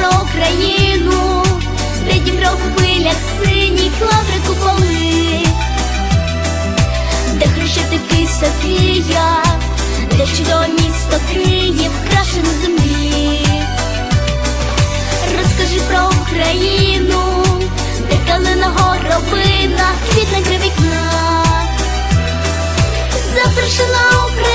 про Україну, де Дніпро в хвилях синіх лаври куполи, де хрещатики Софія, де чудове місто Київ, краше на землі. Розкажи про Україну, де калина горобина, квітне вікна. Запрошена Україну,